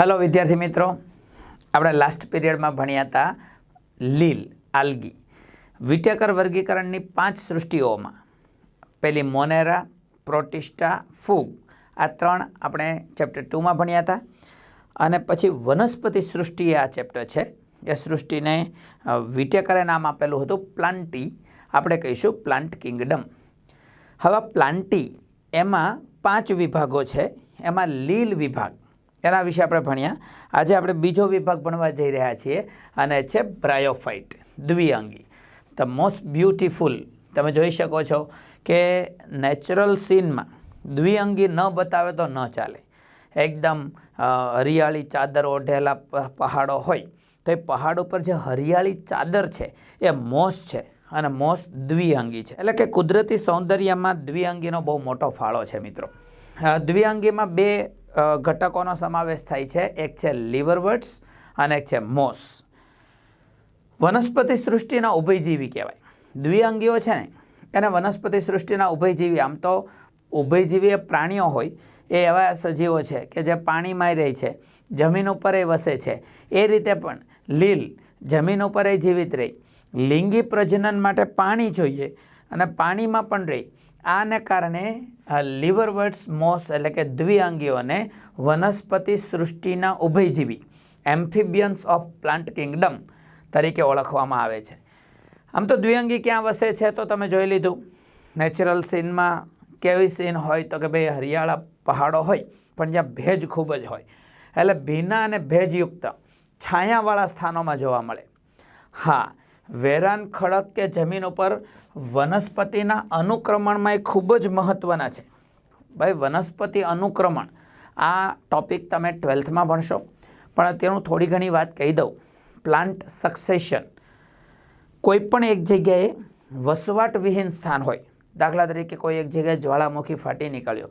Hello વિદ્યાર્થી મિત્રો. આપણે લાસ્ટ પીરિયડમાં ભણ્યા હતા લીલ, આલ્ગી. વિટેકર વર્ગીકરણની પાંચ સૃષ્ટિઓમાં પહેલી મોનેરા, પ્રોટિસ્ટા, ફૂગ. આ ત્રણ આપણે ચેપ્ટર ટુમાં ભણ્યા હતા. અને પછી વનસ્પતિ સૃષ્ટિ આ ચેપ્ટર છે. એ સૃષ્ટિને વિટેકરે નામ આપેલું હતું પ્લાન્ટી. આપણે કહીશું પ્લાન્ટ કિંગડમ. હવે પ્લાન્ટી એમાં પાંચ વિભાગો છે. એમાં લીલ વિભાગ. એના વિશે આપણે ભણ્યા. આજે આપણે બીજો વિભાગ ભણવા જઈ રહ્યા છીએ અને છે બ્રાયોફાઇટ દ્વિઅંગી. ધ મોસ્ટ બ્યુટિફુલ તમે જોઈ શકો છો કે નેચરલ સીનમાં દ્વિઅંગી ન બતાવે તો ન ચાલે. એકદમ હરિયાળી ચાદર ઓઢેલા પહાડો હોય, તો એ પહાડ ઉપર જે હરિયાળી ચાદર છે, એ મોસ છે અને મોસ દ્વિઅંગી છે. એટલે કે કુદરતી સૌંદર્યમાં દ્વિઅંગીનો બહુ મોટો ફાળો છે મિત્રો. દ્વિઅંગીમાં બે ઘટકોનો સમાવેશ થાય છે. એક છે લીવરવર્ડ્સ અને એક છે મોસ. વનસ્પતિ સૃષ્ટિના ઉભયજીવી કહેવાય. દ્વિઅંગીઓ છે ને, એને વનસ્પતિ સૃષ્ટિના ઉભયજીવી, આમ તો ઉભયજીવી એ પ્રાણીઓ હોય, એ એવા સજીવો છે કે જે પાણીમાં રહે છે, જમીન ઉપર એ વસે છે. એ રીતે પણ લીલ જમીન ઉપર એ જીવિત રહી. લિંગી પ્રજનન માટે પાણી જોઈએ અને પાણીમાં પણ રહે. આને કારણે લીવરવર્ડ્સ મોસ એટલે કે દ્વિઅંગીઓને વનસ્પતિ સૃષ્ટિના ઉભયજીવી, એમ્ફિબિયન્સ ઓફ પ્લાન્ટ કિંગડમ તરીકે ઓળખવામાં આવે છે. આમ તો દ્વિઅંગી ક્યાં વસે છે તો તમે જોઈ લીધું. નેચરલ સીનમાં કેવી સીન હોય તો કે ભાઈ હરિયાળા પહાડો હોય, પણ જ્યાં ભેજ ખૂબ જ હોય. એટલે ભીના અને ભેજયુક્ત છાયાવાળા સ્થાનોમાં જોવા મળે. હા, વેરાન ખડક કે જમીન ઉપર વનસ્પતિના અનુક્રમણમાં એ ખૂબ જ મહત્ત્વના છે. ભાઈ, વનસ્પતિ અનુક્રમણ, આ ટોપિક તમે ટ્વેલ્થમાં ભણશો. પણ અત્યારનું થોડી ઘણી વાત કહી દઉં. પ્લાન્ટ સક્સેશન કોઈ પણ એક જગ્યાએ વસવાટ વિહીન સ્થાન હોય, દાખલા તરીકે કોઈ એક જગ્યાએ જ્વાળામુખી ફાટી નીકળ્યો,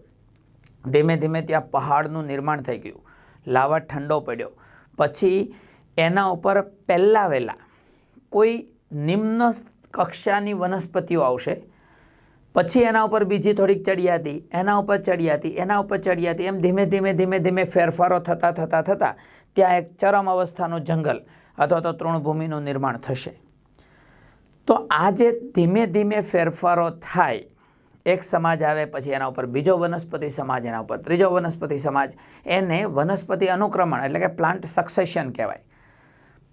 ધીમે ધીમે ત્યાં પહાડનું નિર્માણ થઈ ગયું, લાવા ઠંડો પડ્યો, પછી એના ઉપર પહેલાં વહેલા કોઈ નિમ્ન કક્ષાની વનસ્પતિઓ આવશે. પછી એના ઉપર બીજી થોડીક ચડિયાતી એના ઉપર ચડિયાતી એના ઉપર ચડિયાતી એમ ધીમે ધીમે ધીમે ધીમે ફેરફારો થતાં થતાં થતાં ત્યાં એક ચરમ અવસ્થાનું જંગલ અથવા તો તૃણભૂમિનું નિર્માણ થશે. તો આ જે ધીમે ધીમે ફેરફારો થાય, એક સમાજ આવે, પછી એના ઉપર બીજો વનસ્પતિ સમાજ, એના ઉપર ત્રીજો વનસ્પતિ સમાજ, એને વનસ્પતિ અનુક્રમણ એટલે કે પ્લાન્ટ સક્સેશન કહેવાય.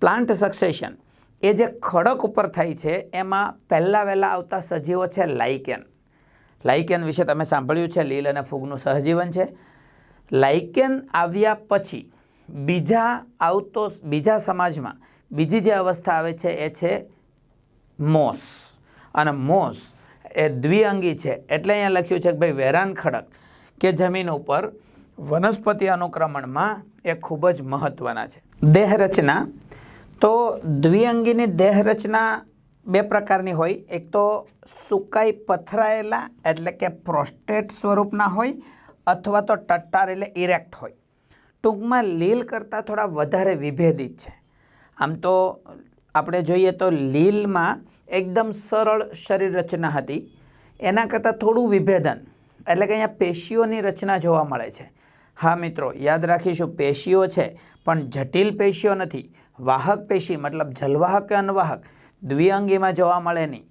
પ્લાન્ટ સક્સેશન એ જે ખડક ઉપર થાય છે, એમાં પહેલાં વહેલા આવતા સજીવો છે લાઇકેન. લાઇકેન વિશે તમે સાંભળ્યું છે, લીલ અને ફૂગનું સહજીવન છે. લાઇકેન આવ્યા પછી બીજા આવતો, બીજા સમાજમાં બીજી જે અવસ્થા આવે છે, એ છે મોસ. અને મોસ એ દ્વિઅંગી છે. એટલે અહીંયા લખ્યું છે કે ભાઈ વેરાન ખડક કે જમીન ઉપર વનસ્પતિ અનુક્રમણમાં એ ખૂબ જ મહત્ત્વના છે. દેહ રચના તો દ્વિઅંગીની દેહ રચના બે પ્રકારની હોય. એક તો સુકાઈ પથરાયેલા, એટલે કે પ્રોસ્ટેટ સ્વરૂપના હોય, અથવા તો ટટ્ટાર એટલે ઇરેક્ટ હોય. ટૂંકમાં લીલ કરતાં થોડા વધારે વિભેદિત છે. આમ તો આપણે જોઈએ તો લીલમાં એકદમ સરળ શરીર રચના હતી. એના કરતાં થોડું વિભેદન, એટલે કે અહીંયા પેશીઓની રચના જોવા મળે છે. હા મિત્રો, યાદ રાખીશું, પેશીઓ છે, પણ જટિલ પેશીઓ નથી. વાહક પેશી, મતલબ જલવાહક કે અનવાહક દ્વિઅંગીમાં જોવા મળે નહીં.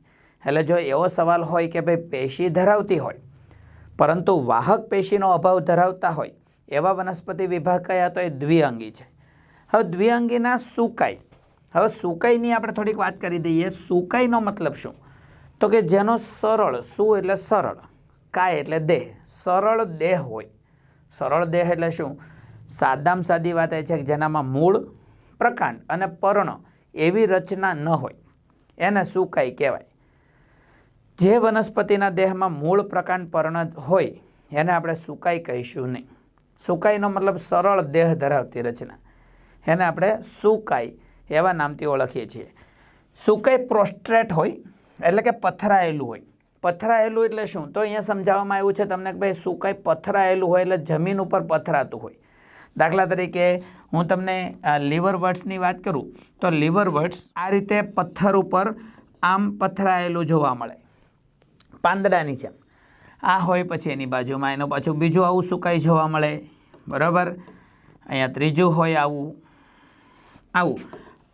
એટલે જો એવો સવાલ હોય કે ભાઈ પેશી ધરાવતી હોય, પરંતુ વાહક પેશીનો અભાવ ધરાવતા હોય, એવા વનસ્પતિ વિભાગ કયા? તો એ દ્વિઅંગી છે. હવે દ્વિઅંગીના સુકાઈ. હવે સુકાઈની આપણે થોડીક વાત કરી દઈએ. સુકાઈનો મતલબ શું? તો કે જેનો સરળ, સુ એટલે સરળ, કાય એટલે દેહ. સરળ દેહ હોય. સરળ દેહ એટલે શું? સાદામાં સાદી વાત એ છે કે જેનામાં મૂળ પ્રકાંડ અને પર્ણ એવી રચના ન હોય. એને સુકાઈ કહેવાય. જે વનસ્પતિના દેહમાં મૂળ પ્રકાંડ પર્ણ હોય, એને આપણે સુકાઈ કહીશું નહીં. સુકાઈનો મતલબ સરળ દેહ ધરાવતી રચના. એને આપણે સુકાઈ એવા નામથી ઓળખીએ છીએ. સુકાઈ પ્રોસ્ટ્રેટ હોય, એટલે કે પથરાયેલું હોય. પથરાયેલું એટલે શું? તો અહીંયા સમજાવવામાં આવ્યું છે તમને કે ભાઈ સુકાઈ પથરાયેલું હોય એટલે જમીન ઉપર પથરાતું હોય. દાખલા તરીકે હું તમને લીવર વર્ડ્સની વાત કરું, તો લીવર વર્ડ્સ આ રીતે પથ્થર ઉપર આમ પથરાયેલું જોવા મળે. પાંદડાની જેમ. આ હોય પછી એની બાજુમાં, એનું પાછું બીજું આવું સુકાઈ જોવા મળે. બરાબર? અહીંયા ત્રીજું હોય આવું. આવું.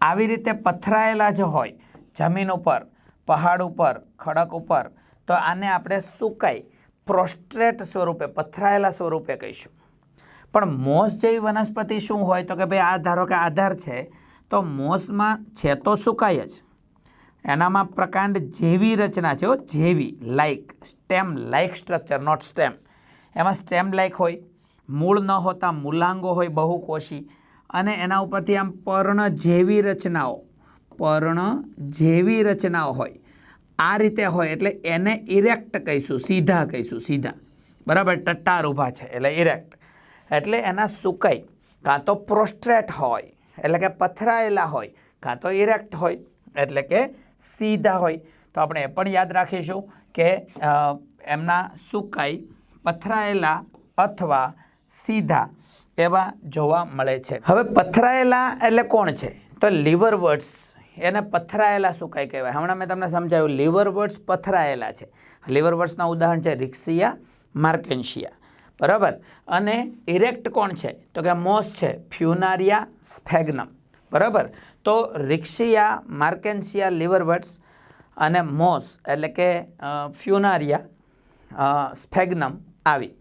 આવી રીતે પથરાયેલા જ હોય. જમીન ઉપર, પહાડ ઉપર, ખડક ઉપર, તો આને આપણે સુકાઈ, પ્રોસ્ટ્રેટ સ્વરૂપે, પથરાયેલા સ્વરૂપે કહીશું. પણ મોસ જેવી વનસ્પતિ શું હોય? તો કે ભાઈ આ ધારો કે આધાર છે, તો મોસમાં છે તો સુકાય જ. એનામાં પ્રકાંડ જેવી રચના છે જેવી like stem like structure not stem એમાં સ્ટેમ લાઇક હોય, મૂળ ન હોતા મૂલાંગો હોય બહુકોષી, અને એના ઉપરથી આમ પર્ણ જેવી રચનાઓ, પર્ણ જેવી રચનાઓ હોય. આ રીતે હોય, એટલે એને ઇરેક્ટ કહીશું, સીધા કહીશું, સીધા. બરાબર? ટટ્ટાર ઊભા છે, એટલે ઇરેક્ટ એટલે એના સુકાઈ, કાં તો પ્રોસ્ટ્રેટ હોય, એટલે કે પથરાયેલા હોય, કાં તો ઇરેક્ટ હોય, એટલે કે સીધા હોય. તો આપણે એ પણ યાદ રાખીશું કે એમના સુકાઈ, પથરાયેલા અથવા સીધા એવા જોવા મળે છે. હવે પથરાયેલા એટલે કોણ છે? તો લીવર વર્ડ્સ, એને પથરાયેલા સુકાઈ કહેવાય. હમણાં મેં તમને સમજાવ્યું, લીવર વર્ડ્સ પથરાયેલા છે. લીવર વર્ડ્સના ઉદાહરણ છે રિક્સિયા માર્કેન્શિયા. બરાબર? અને ઇરેક્ટ કોણ છે? તો કે મોસ છે, ફ્યુનારિયા સ્ફેગ્નમ. બરાબર? તો રિક્સિયા, માર્કેન્સિયા લિવરવર્ડ્સ અને મોસ એટલે કે ફ્યુનારિયા સ્ફેગ્નમ આવી.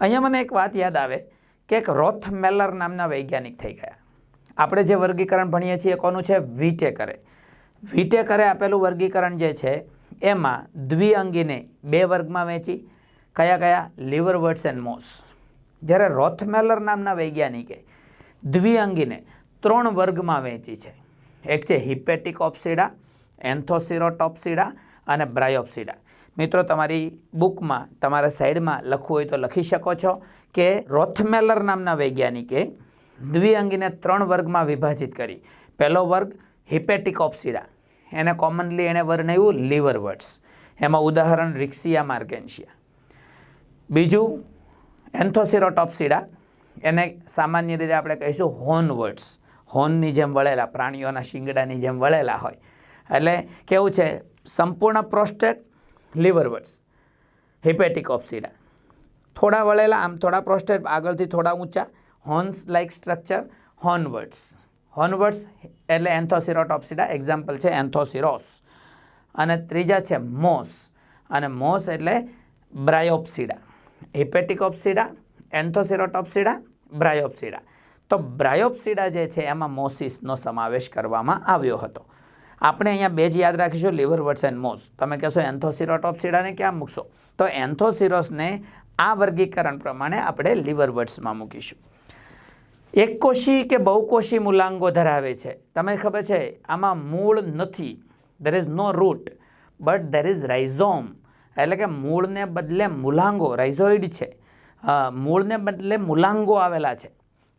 અહીંયા મને એક વાત યાદ આવે કે એક રોથ મેલર નામના વૈજ્ઞાનિક થઈ ગયા. આપણે જે વર્ગીકરણ ભણીએ છીએ કોનું છે? વિટેકરે. વિટેકરે આપેલું વર્ગીકરણ જે છે, એમાં દ્વિઅંગીને બે વર્ગમાં વહેંચી કયા કયા? Liverworts and moss. જ્યારે રોથમેલર નામના વૈજ્ઞાનિકે દ્વિઅંગીને ત્રણ વર્ગમાં વહેંચી છે. એક છે હિપેટિક ઓપ્સિડા, એન્થોસિરોટોપ્સિડા અને બ્રાયોપ્સિડા. મિત્રો, તમારી બુકમાં, તમારા સાઈડમાં લખવું હોય તો લખી શકો છો કે રોથમેલર નામના વૈજ્ઞાનિકે દ્વિઅંગીને ત્રણ વર્ગમાં વિભાજિત કરી. પહેલો વર્ગ હિપેટિક ઓપ્સિડા. એને કોમનલી એણે વર્ણવ્યું લિવર વર્ડ્સ એમાં ઉદાહરણ રિક્સિયા માર્કેન્શિયા. બીજું, એન્થોસિરોટોપ્સિડા. એને સામાન્ય રીતે આપણે કહીશું હોર્નવર્ડ્સ હોર્નની જેમ વળેલા, પ્રાણીઓના શિંગડાની જેમ વળેલા હોય. એટલે કેવું છે? સંપૂર્ણ પ્રોસ્ટેટ લિવરવર્ડ્સ હિપેટિક ઓપ્સિડા. થોડા વળેલા, આમ થોડા પ્રોસ્ટેટ, આગળથી થોડા ઊંચા. Horns like structure hornworts hornworts એટલે એન્થોસિરોટોપ્સિડા એક્ઝામ્પલ છે એન્થોસિરોસ. અને ત્રીજા છે મોસ. અને મોસ એટલે બ્રાયોપ્સિડા. હિપેટિક ઓપ્સિડા એન્થોસિરોટોપ્સિડા બ્રાયોપ્સિડા તો બ્રાયોપ્સિડા જે છે, એમાં મોસિસનો સમાવેશ કરવામાં આવ્યો હતો. આપણે અહીંયા બે જ યાદ રાખીશું, લિવર વર્ડ્સ એન્ડ મોસ. તમે કહેશો એન્થોસિરોટોપ્સિડાને ક્યાં મૂકશો? તો એન્થોસિરોસને આ વર્ગીકરણ પ્રમાણે આપણે લિવર વર્ડ્સમાં મૂકીશું. એકકોષી કે બહુકોષી મૂલાંગો ધરાવે છે. તમે ખબર છે, આમાં મૂળ નથી. There is no root but there is rhizome એટલે કે મૂળને બદલે મૂલાંગો રાઇઝોઇડ છે. મૂળને બદલે મૂલાંગો આવેલા છે.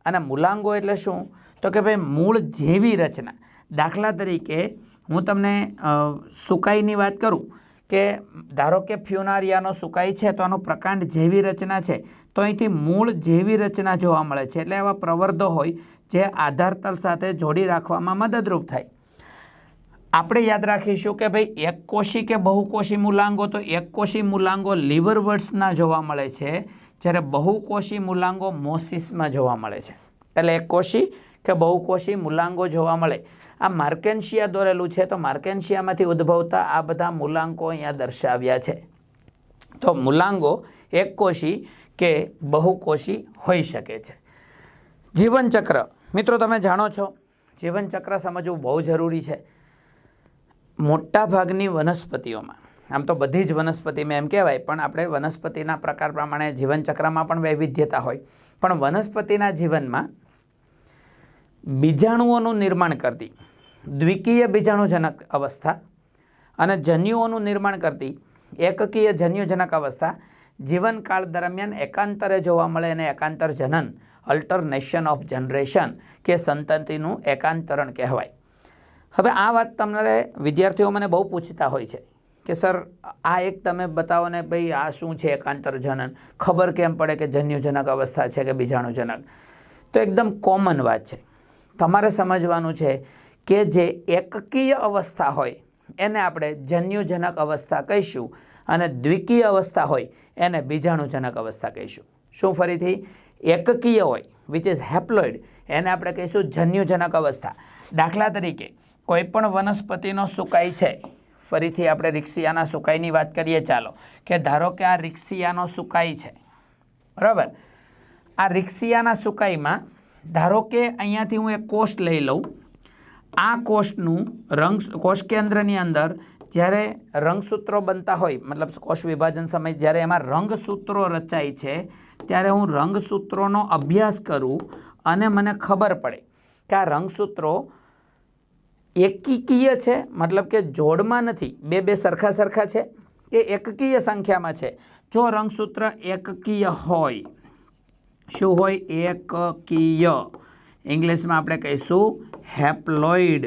અને મૂલાંગો એટલે શું? તો કે ભાઈ મૂળ જેવી રચના. દાખલા તરીકે હું તમને સુકાઈની વાત કરું કે ધારો કે ફ્યુનારિયાનો સુકાઈ છે તો આનો પ્રકાંડ જેવી રચના છે. તો અહીંથી મૂળ જેવી રચના જોવા મળે છે. એટલે એવા પ્રવર્ધો હોય જે આધારતલ સાથે જોડી રાખવામાં મદદરૂપ થાય. આપણે યાદ રાખીશું કે ભાઈ એકકોશી કે બહુકોષી મૂલાંગો, તો એકકોશી મૂલાંગો લીવર વર્ડ્સના જોવા મળે છે, જ્યારે બહુકોષી મૂલાંગો મોસિસમાં જોવા મળે છે. એટલે એકકોષી કે બહુકોષી મૂલાંગો જોવા મળે. આ માર્કેન્શિયા દોરેલું છે, તો માર્કેન્શિયામાંથી ઉદ્ભવતા આ બધા મૂલાંકો અહીંયા દર્શાવ્યા છે. તો મૂલાંગો એકકોશી કે બહુકોષી હોઈ શકે છે. જીવનચક્ર, મિત્રો તમે જાણો છો, જીવનચક્ર સમજવું બહુ જરૂરી છે. મોટા ભાગની વનસ્પતિઓમાં. આમ તો બધી જ વનસ્પતિમાં એમ કહેવાય, પણ આપણે વનસ્પતિના પ્રકાર પ્રમાણે જીવનચક્રમાં પણ વૈવિધ્યતા હોય. પણ વનસ્પતિના જીવનમાં બીજાણુઓનું નિર્માણ કરતી, દ્વિકીય બીજાણુજનક અવસ્થા અને જન્યુઓનું નિર્માણ કરતી, એકકીય જન્યુજનક અવસ્થા જીવનકાળ દરમિયાન એકાંતરે જોવા મળે અને એકાંતર જનન અલ્ટરનેશન ઓફ જનરેશન કે સંતતિનું એકાંતરણ કહેવાય. હવે આ વાત તમને વિદ્યાર્થીઓ મને બહુ પૂછતા હોય છે કે સર, આ એક તમે બતાવો ને ભાઈ, આ શું છે એકાંતરજનન? ખબર કેમ પડે કે જન્યુજનક અવસ્થા છે કે બીજાણુજનક? તો એકદમ કોમન વાત છે. તમારે સમજવાનું છે કે જે એકકીય અવસ્થા હોય, એને આપણે જન્યુજનક અવસ્થા કહીશું અને દ્વિકીય અવસ્થા હોય, એને બીજાણુજનક અવસ્થા કહીશું. શું ફરીથી? એકકીય હોય વિચ ઇઝ હેપ્લોઇડ એને આપણે કહીશું જન્યુજનક અવસ્થા. દાખલા તરીકે કોઈ પણ વનસ્પતિનો સુકાઈ છે. ફરીથી આપણે રિક્સિયાના સુકાઈની વાત કરીએ, ચાલો. કે ધારો કે આ રિક્સિયાનો સુકાઈ છે. બરાબર? આ રિક્સિયાના સુકાઈમાં ધારો કે અહીંયાથી હું એક કોષ લઈ લઉં. આ કોષનું રંગ કોષ કેન્દ્રની અંદર જ્યારે રંગસૂત્રો બનતા હોય, મતલબ કોષ વિભાજન સમય જ્યારે એમાં રંગસૂત્રો રચાય છે, ત્યારે હું રંગસૂત્રોનો અભ્યાસ કરું અને મને ખબર પડે કે આ રંગસૂત્રો એકીકીય છે, મતલબ કે જોડમાં નથી, બે બે સરખા સરખા છે, કે એકકીય સંખ્યામાં છે. જો રંગસૂત્ર એકકીય હોય, શું હોય? એકકીય. ઇંગ્લિશમાં આપણે કહીશું હેપ્લોઇડ.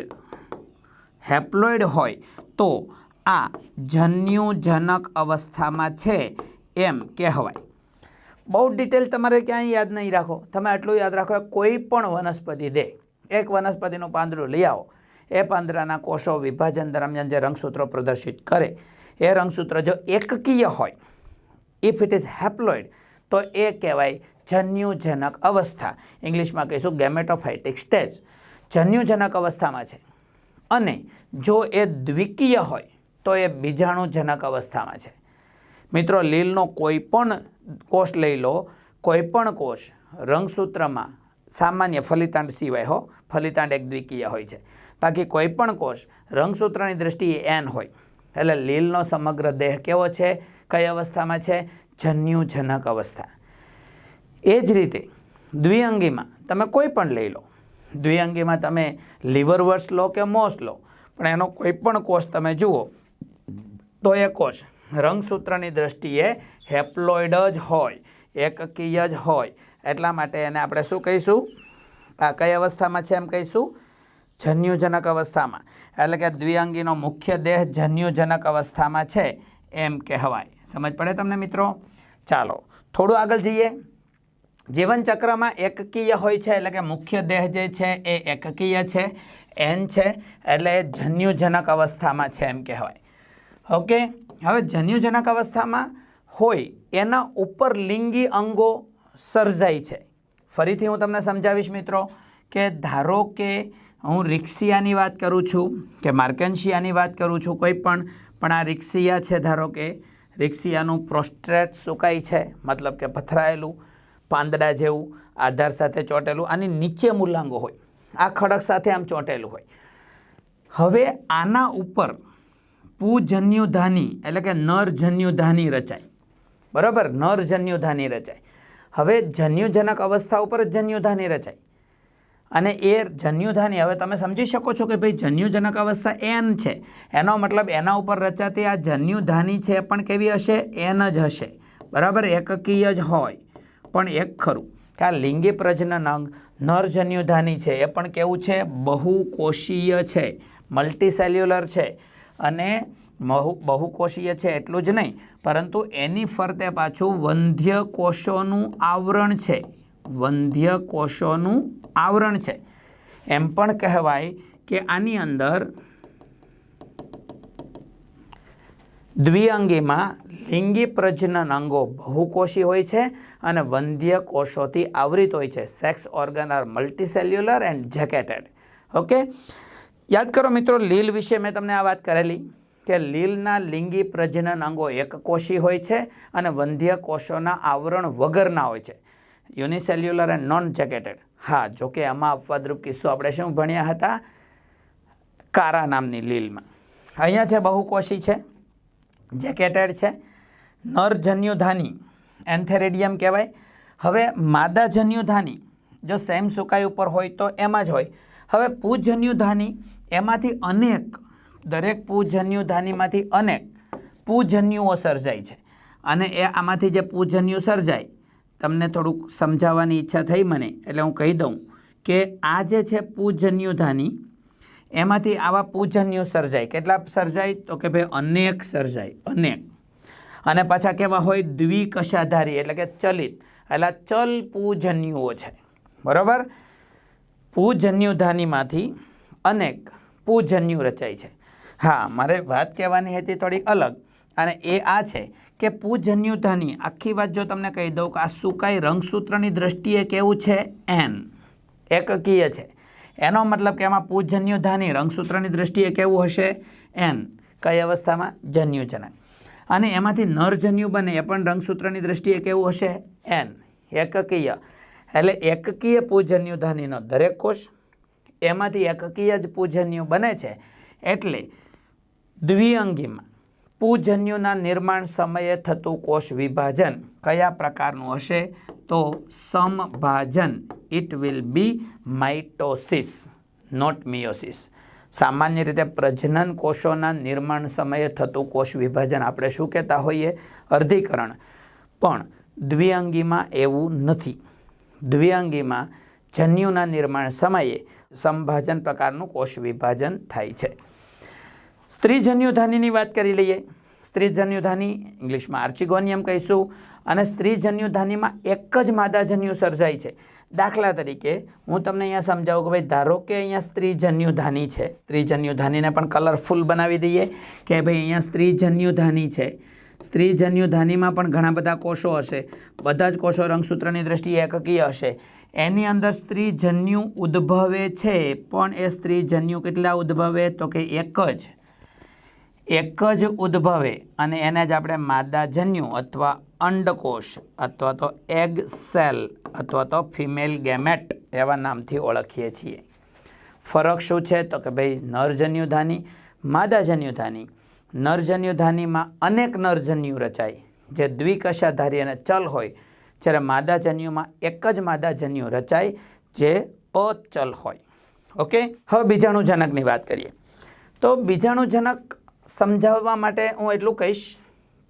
હેપ્લોઇડ હોય તો આ જન્યુજનક અવસ્થામાં છે એમ કહેવાય. બહુ ડિટેલ તમારે ક્યાંય યાદ નહીં રાખો. તમે આટલું યાદ રાખો, કોઈ પણ વનસ્પતિ દે. એક વનસ્પતિનું પાંદડું લઈ આવો. એ પાંદડાના કોષો વિભાજન દરમિયાન જે રંગસૂત્રો પ્રદર્શિત કરે, એ રંગસૂત્ર જો એકકીય હોય ઇફ ઇટ ઇઝ હેપ્લોઇડ તો એ કહેવાય જન્યુજનક અવસ્થા. ઇંગ્લિશમાં કહીશું ગેમેટોફાઇટિક સ્ટેજ જન્યુજનક અવસ્થામાં છે. અને જો એ દ્વિકીય હોય, તો એ બીજાણુજનક અવસ્થામાં છે. મિત્રો, લીલનો કોઈ પણ કોષ લઈ લો, કોઈ પણ કોષ રંગસૂત્રમાં સામાન્ય ફલિતાંડ સિવાય હો, ફલિતાંડ એક દ્વિકીય હોય છે. બાકી કોઈ પણ કોષ રંગસૂત્રની દ્રષ્ટિએ એન હોય. એટલે લીલનો સમગ્ર દેહ કેવો છે? કઈ અવસ્થામાં છે? જન્યુજનક અવસ્થા. એ જ રીતે દ્વિઅંગીમાં તમે કોઈ પણ લઈ લો. દ્વિઅંગીમાં તમે લીવરવર્સ લો કે મોસ લો, પણ એનો કોઈ પણ કોષ તમે જુઓ, તો એ કોષ રંગસૂત્રની દ્રષ્ટિએ હેપ્લોઇડ જ હોય, એકકીય જ હોય. એટલા માટે એને આપણે શું કહીશું? આ કઈ અવસ્થામાં છે એમ કહીશું? જન્યુજનક અવસ્થામાં. એટલે કે દ્વિઅંગીનો મુખ્ય દેહ જન્યુજનક અવસ્થામાં છે એમ કહેવાય. સમજ પડે તમને મિત્રો? ચાલો, થોડું આગળ જઈએ. જીવનચક્રમાં એકકીય હોય છે, એટલે કે મુખ્ય દેહ જે છે એ એકકીય છે, એન છે, એટલે જન્યુજનક અવસ્થામાં છે એમ કહેવાય. ઓકે? હવે જન્યુજનક અવસ્થામાં હોય, એના ઉપર લિંગી અંગો સર્જાય છે. ફરીથી હું તમને સમજાવીશ મિત્રો, કે ધારો કે હું રિક્સિયાની વાત કરું છું કે માર્કન્શિયાની વાત કરું છું, કોઈ પણ પણ આ રિક્સિયા છે, ધારો કે રિક્સિયાનું પ્રોસ્ટ્રેટ સુકાય છે, મતલબ કે પથરાયેલું પાંદડા જેવું આધાર સાથે ચોંટેલું આની નીચે મૂલાંગો હોય, આ ખડક સાથે આમ ચોંટેલું હોય. હવે આના ઉપર પૂજન્યુધાની, એટલે કે નરજન્યુધાની રચાય. બરાબર? નરજન્યુધાની રચાય. હવે જન્યુજનક અવસ્થા ઉપર જ જન્યુધાની રચાય. અને એ જન્યુધાની, હવે તમે સમજી શકો છો કે ભાઈ જન્યુજનક અવસ્થા એન છે. એનો મતલબ એના ઉપર રચાતી આ જન્યુધાની છે પણ કેવી હશે? એન જ હશે. બરાબર? એકકીય જ હોય. પણ એક ખરું. કે આ લિંગી પ્રજનન અંગ નરજન્યુધાની છે એ પણ કેવું છે? બહુકોષીય છે. મલ્ટીસેલ્યુલર છે. અને બહુ બહુકોષીય છે એટલું જ નહીં. પરંતુ એની ફરતે પાછું વંધ્ય કોષોનું આવરણ છે. વંધ્ય કોષોનું આવરણ છે. એમ પણ કહેવાય કે આની અંદર દ્વિઅંગીમાં લિંગી પ્રજનન અંગો બહુકોષી હોય છે અને વંધ્ય કોષોથી આવૃત હોય છે. Sex organ are multicellular and jacketed. Okay? યાદ કરો મિત્રો, લીલ વિશે મેં તમને આ વાત કરેલી કે લીલના લિંગી પ્રજનન અંગો એકકોષી હોય છે અને વંધ્ય કોષોના આવરણ વગરના હોય છે. યુનિસેલ્યુલર એન્ડ નોન જેકેટેડ હા, જોકે આમાં અપવાદરૂપ કિસ્સો આપણે શું ભણ્યા હતા? કારા નામની લીલમાં. અહીંયા છે બહુકોષી છે, જેકેટેડ છે, નરજન્યુધાની, એન્થેરેડિયમ કહેવાય. હવે માદાજન્યુધાની, જો સેમ સુકાઈ ઉપર હોય તો એમાં જ હોય. હવે પૂજન્યુધાની, એમાંથી અનેક, દરેક પૂજન્યુધાનીમાંથી અનેક પૂજન્યુઓ સર્જાય છે. અને એ આમાંથી જે પૂજન્યુ સર્જાય તમને થોડુંક સમજાવવાની ઈચ્છા થઈ મને, એટલે હું કહી દઉં કે આ જે છે પૂજન્યુધાની, એમાંથી આવા પૂજન્યુ સર્જાય. કેટલા સર્જાય? તો કે ભાઈ અનેક સર્જાય, અનેક. અને પાછા કેવા હોય? દ્વિકશાધારી, એટલે કે ચલિત. એટલે ચલ પૂજન્યુઓ છે. બરાબર? પૂજન્યુધાનીમાંથી અનેક પૂજન્યુ રચાય છે. હા, મારે વાત કહેવાની હતી થોડી અલગ. અને એ આ છે કે પૂજન્યુધાની આખી વાત જો તમને કહી દઉં કે આ સુકાઈ રંગસૂત્રની દ્રષ્ટિએ કેવું છે? એન એકકીય છે. એનો મતલબ કે એમાં પૂજન્યુધાની રંગસૂત્રની દ્રષ્ટિએ કેવું હશે? એન કઈ અવસ્થામાં? જન્યુજનક. અને એમાંથી નરજન્યુ બને, એ પણ રંગસૂત્રની દ્રષ્ટિએ કેવું હશે? એન એકકીય. એટલે એકકીય પૂજન્યુધાનીનો દરેક કોષ એમાંથી એકકીય જ પૂજન્યુ બને છે. એટલે દ્વિઅંગીમાં પૂજન્યુના નિર્માણ સમયે થતું કોષ વિભાજન કયા પ્રકારનું હશે? તો સમભાજન it will be mitosis not meiosis સામાન્ય રીતે પ્રજનન કોષોના નિર્માણ સમયે થતું કોષ વિભાજન આપણે શું કહેતા હોઈએ? અર્ધીકરણ. પણ દ્વિઅંગીમાં એવું નથી. દ્વિઅંગીમાં જન્યુના નિર્માણ સમયે સંભાજન પ્રકારનું કોષ વિભાજન થાય છે. સ્ત્રીજન્યુધાનીની વાત કરી લઈએ. સ્ત્રીજન્યુધાની ઇંગ્લિશમાં આર્ચિગોનિયમ કહીશું, અને સ્ત્રીજન્યુધાનીમાં એક જ માદાજન્યુ સર્જાય છે. દાખલા તરીકે, હું તમને અહીંયા સમજાવું કે ભાઈ, ધારો કે અહીંયા સ્ત્રીજન્યુધાની છે સ્ત્રીજન્યુધાનીને પણ કલરફુલ બનાવી દઈએ કે ભાઈ, અહીંયા સ્ત્રીજન્યુધાની છે. સ્ત્રીજન્યુધાનીમાં પણ ઘણા બધા કોષો હશે. બધા જ કોષો રંગસૂત્રની દ્રષ્ટિએ એકકીય હશે. એની અંદર સ્ત્રીજન્યુ ઉદ્ભવે છે, પણ એ સ્ત્રીજન્યુ કેટલા ઉદ્ભવે? તો કે એક જ. એક જ ઉદ્ભવે અને એને જ આપણે માદાજન્યુ અથવા અંડકોષ અથવા તો એગ સેલ અથવા તો ફિમેલ ગેમેટ એવા નામથી ઓળખીએ છીએ. ફરક શું છે? તો કે ભાઈ નરજન્યુધાની માદાજન્યુધાની નરજન્યુધાનીમાં અનેક નરજન્યુ રચાય. જે દ્વિકશાધારી અને ચલ હોય, જ્યારે માદાજન્યુમાં એક જ માદાજન્યુ રચાય, જે અચલ હોય. ઓકે? હવે બીજાણુજનકની વાત કરીએ. તો બીજાણુજનક સમજાવવા માટે હું એટલું કહીશ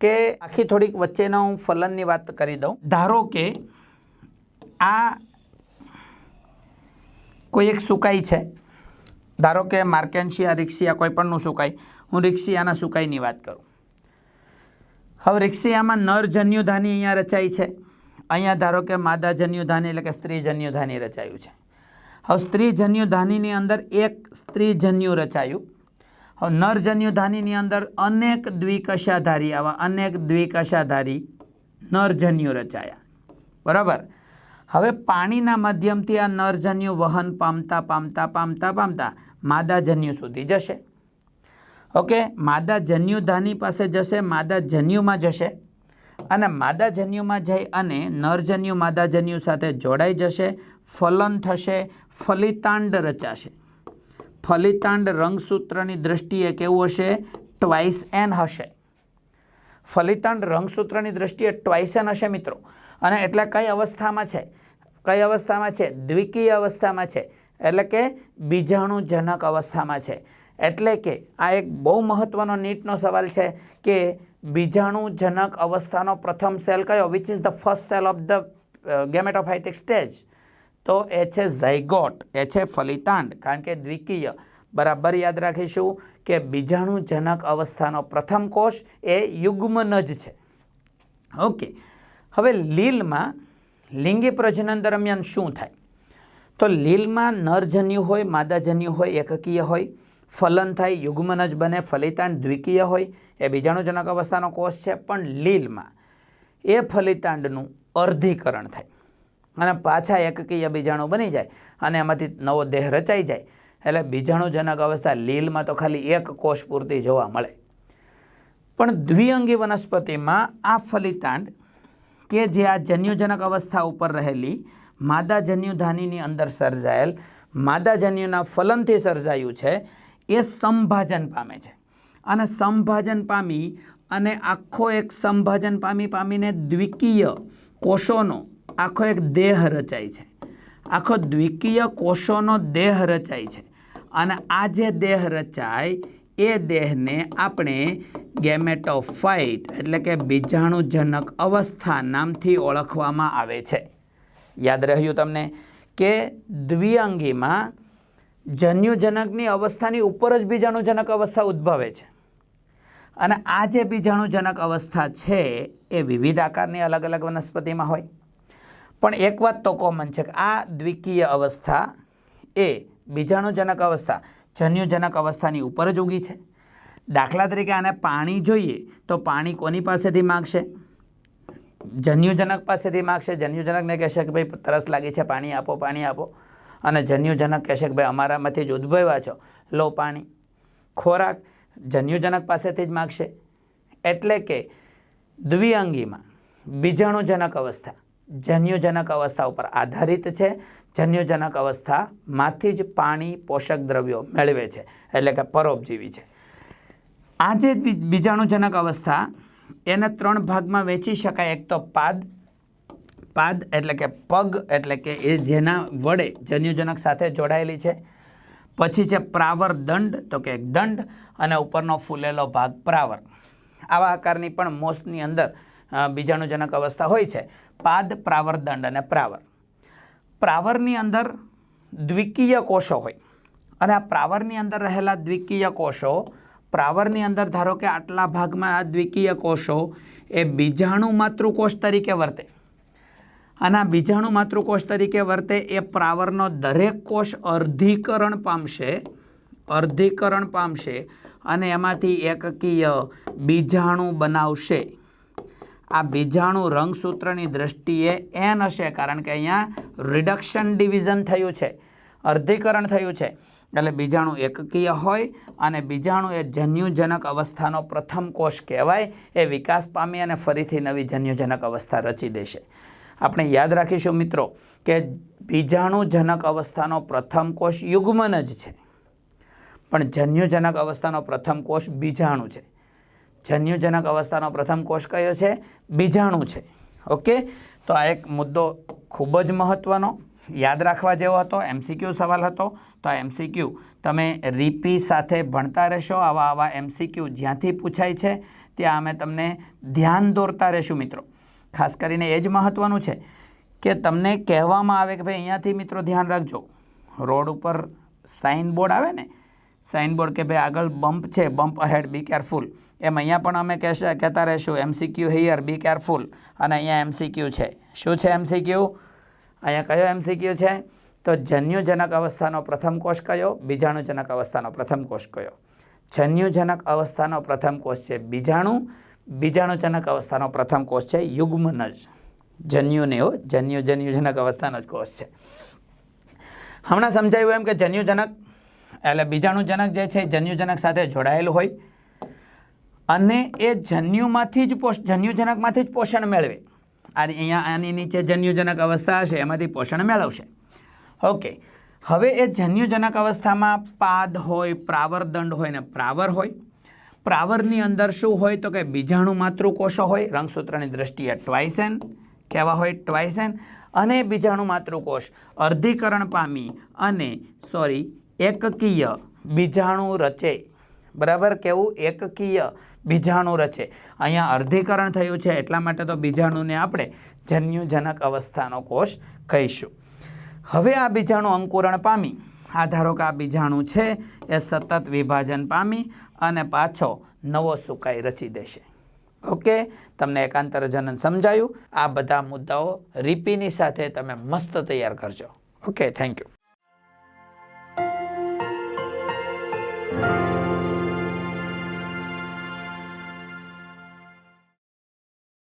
કે આખી થોડીક વચ્ચેના હું ફલનની વાત કરી દઉં. ધારો કે આ કોઈ એક સુકાઈ છે. ધારો કે માર્કેન્શિયા રિક્ષિયા કોઈ પણનું સુકાઈ. હું રિક્ષિયાના સુકાઈની વાત કરું. હવે રિક્ષિયામાં નર જન્યુધાની અહીંયા રચાય છે. અહીંયા ધારો કે માદાજન્યુધાની એટલે કે સ્ત્રીજન્યુધાની રચાયું છે. હવે સ્ત્રીજન્યુધાનીની અંદર એક સ્ત્રીજન્યુ રચાયું. હવે નરજન્યુધાનીની અંદર અનેક દ્વિકશાધારી આવા, અનેક દ્વિકશાધારી નરજન્યુ રચાયા. બરાબર? હવે પાણીના માધ્યમથી આ નરજન્યુ વહન પામતા પામતા પામતા પામતા માદાજન્યુ સુધી જશે. ઓકે? માદા જન્યુધાની પાસે જશે માદા જન્યુમાં જશે અને માદા જન્યુમાં જઈ અને નરજન્યુ માદાજન્યુ સાથે જોડાઈ જશે, ફલન થશે, ફલિતાંડ રચાશે. ફલિતાંડ રંગસૂત્રની દૃષ્ટિએ કેવું હશે? ટ્વાઇસ એન હશે. ફલિતાંડ રંગસૂત્રની દ્રષ્ટિએ ટ્વાઇસ એન હશે મિત્રો. અને એટલે કઈ અવસ્થામાં છે? કઈ અવસ્થામાં છે? દ્વિકીય અવસ્થામાં છે. એટલે કે બીજાણુજનક અવસ્થામાં છે. એટલે કે આ એક બહુ મહત્ત્વનો નીટનો સવાલ છે કે બીજાણુજનક અવસ્થાનો પ્રથમ સેલ કયો? Which is the first cell of the gametophytic stage તો એ છે ઝાયગોટ એ છે ફલિતાંડ. કારણ કે દ્વિકીય. બરાબર યાદ રાખીશું કે બીજાણુજનક અવસ્થાનો પ્રથમ કોષ એ યુગ્મન જ છે. ઓકે. હવે લીલમાં લિંગી પ્રજનન દરમિયાન શું થાય? તો લીલમાં નરજન્યુ હોય, માદાજન્યુ હોય, એકકીય હોય, ફલન થાય યુગ્મન જ બને, ફલિતાંડ દ્વિકીય હોય, એ બીજાણુજનક અવસ્થાનો કોષ છે. પણ લીલમાં એ ફલિતાંડનું અર્ધીકરણ થાય. અને પાછા એકકીય બીજાણુ બની જાય અને એમાંથી નવો દેહ રચાઈ જાય. એટલે બીજાણુજનક અવસ્થા લીલમાં તો ખાલી એક કોષ પૂરતી જોવા મળે. પણ દ્વિઅંગી વનસ્પતિમાં આ ફલિતાંડ કે જે આ જન્યુજનક અવસ્થા ઉપર રહેલી માદા જન્યુધાનીની અંદર સર્જાયેલ માદા જન્યુના ફલનથી સર્જાયું છે, એ સંભાજન પામે છે. અને સંભાજન પામી અને આખો એક સંભાજન પામી પામીને દ્વિકીય કોષોનો આખો એક દેહ રચાય છે. આખો દ્વિકીય કોષોનો દેહ રચાય છે. અને આ જે દેહ રચાય, એ દેહને આપણે ગેમેટોફાઇટ એટલે કે બીજાણુજનક અવસ્થા નામથી ઓળખવામાં આવે છે. યાદ રહ્યું તમને કે દ્વિઅંગીમાં જન્યુજનકની અવસ્થાની ઉપર જ બીજાણુજનક અવસ્થા ઉદ્ભવે છે. અને આ જે બીજાણુજનક અવસ્થા છે, એ વિવિધ આકારની અલગ અલગ વનસ્પતિમાં હોય. પણ એક વાત તો કોમન છે કે આ દ્વિકીય અવસ્થા એ બીજાણુજનક અવસ્થા, જન્યુજનક અવસ્થાની ઉપર જ ઉગી છે. દાખલા તરીકે આને પાણી જોઈએ તો પાણી કોની પાસેથી માગશે? જન્યુજનક પાસેથી માગશે. જન્યુજનકને કહેશે કે ભાઈ, તરસ લાગી છે, પાણી આપો પાણી આપો. અને જન્યુજનક કહેશે કે, ભાઈ, અમારામાંથી જ ઉદ્ભવ્યા છો. લો પાણી. ખોરાક જન્યુજનક પાસેથી જ માગશે. એટલે કે દ્વિઅંગીમાં બીજાણુજનક અવસ્થા. જન્યુજનક અવસ્થા ઉપર આધારિત છે. જન્યુજનક અવસ્થામાંથી જ પાણી પોષક દ્રવ્યો મેળવે છે. એટલે કે પરોપજીવી છે. આ જે બીજાણુજનક અવસ્થા એને ત્રણ ભાગમાં વેચી શકાય. એક તો પાદ પાદ એટલે કે પગ એટલે કે એ જેના વડે જન્યુજનક સાથે જોડાયેલી છે. પછી છે પ્રાવર દંડ, તો કે દંડ, અને ઉપરનો ફૂલેલો ભાગ પ્રાવર. આવા આકારની પણ મોસની અંદર બીજાણુજનક અવસ્થા હોય છે. પાદ, પ્રાવર, દંડ અને પ્રાવર. પ્રાવરની અંદર દ્વિકીય કોષો હોય. અને આ પ્રાવરની અંદર રહેલા દ્વિકીય કોષો, પ્રાવરની અંદર ધારો કે આટલા ભાગમાં આ દ્વિકીય કોષો એ બીજાણુ માતૃકોષ તરીકે વર્તે. અને આ બીજાણુ માતૃકોષ તરીકે વર્તે એ પ્રાવરનો દરેક કોષ અર્ધીકરણ પામશે અર્ધીકરણ પામશે અને એમાંથી એકકીય બીજાણુ બનાવશે. આ બીજાણુ રંગસૂત્રની દ્રષ્ટિએ એન હશે કારણ કે અહીંયા રિડક્શન ડિવિઝન થયું છે, અર્ધીકરણ થયું છે. એટલે બીજાણુ એકકીય હોય અને બીજાણુ એ જન્યુજનક અવસ્થાનો પ્રથમ કોષ કહેવાય, એ વિકાસ પામી અને ફરીથી નવી જન્યુજનક અવસ્થા રચી દેશે. આપણે યાદ રાખીશું મિત્રો કે બીજાણુજનક અવસ્થાનો પ્રથમ કોષ યુગ્મન જ છે. પણ જન્યુજનક અવસ્થાનો પ્રથમ કોષ બીજાણુ છે. જન્યુજનક અવસ્થાનો પ્રથમ કોષ કયો છે? બીજાણુ છે. ઓકે? તો આ એક મુદ્દો ખૂબ જ મહત્ત્વનો યાદ રાખવા જેવો હતો એમસીક્યુ સવાલ હતો. તો આ એમસીક્યુ તમે રીપી સાથે ભણતા રહેશો, આવા આવા એમસીક્યુ જ્યાંથી પૂછાય છે, ત્યાં અમે તમને ધ્યાન દોરતા રહેશું મિત્રો. ખાસ કરીને એ જ મહત્ત્વનું છે કે તમને કહેવામાં આવે કે ભાઈ અહીંયાથી મિત્રો ધ્યાન રાખજો. રોડ ઉપર સાઇન બોર્ડ આવે ને સાઇન બોર્ડ કે ભાઈ આગળ બમ્પ છે બમ્પ અહેડ બી કેરફુલ એમ અહીંયા પણ અમે કહેશે, કહેતા રહીશું એમસીક્યુ હિયર બી કેરફુલ અને અહીંયા એમસીક્યુ છે. શું છે એમસીક્યુ અહીંયા કયો એમસીક્યુ છે? તો જન્યુજનક અવસ્થાનો પ્રથમ કોષ કયો? બીજાણુજનક અવસ્થાનો પ્રથમ કોષ કયો? જન્યુજનક અવસ્થાનો પ્રથમ કોષ છે બીજાણુ. બીજાણુજનક અવસ્થાનો પ્રથમ કોષ છે યુગ્મનજ. જન્યુને હો, જન્યુ જન્યુજનક અવસ્થાનો જ કોષ છે. હમણાં સમજાયું એમ કે જન્યુજનક એટલે બીજાણુજનક જે છે જન્યુજનક સાથે જોડાયેલું હોય. અને એ જન્યુમાંથી જ પોષ, જન્યુજનકમાંથી જ પોષણ મેળવે. આ અહીંયા આની નીચે જન્યુજનક અવસ્થા હશે, એમાંથી પોષણ મેળવશે. ઓકે. હવે એ જન્યુજનક અવસ્થામાં પાદ હોય, પ્રાવરદંડ હોય ને પ્રાવર હોય. પ્રાવરની અંદર શું હોય તો કે બીજાણુ માતૃકોષો હોય, રંગસૂત્રની દ્રષ્ટિએ ટ્વાઇસેન કહેવા હોય ટ્વાઇસેન અને બીજાણુ માતૃકોષ, અર્ધીકરણ પામી અને સોરી એકકીય બીજાણુ રચે. બરાબર? કેવું? એકકીય બીજાણુ રચે. અહીંયા અર્ધીકરણ થયું છે, એટલા માટે તો બીજાણુને આપણે જન્યુજનક અવસ્થાનો કોષ કહીશું. હવે આ બીજાણુ અંકુરણ પામી. આ ધારો કે આ બીજાણુ છે, એ સતત વિભાજન પામી અને પાછો નવો સુકાઈ રચી દેશે. ઓકે? તમને એકાંતર જનન સમજાયું? આ બધા મુદ્દાઓ રીપીની સાથે તમે મસ્ત તૈયાર કરજો. Okay, thank you.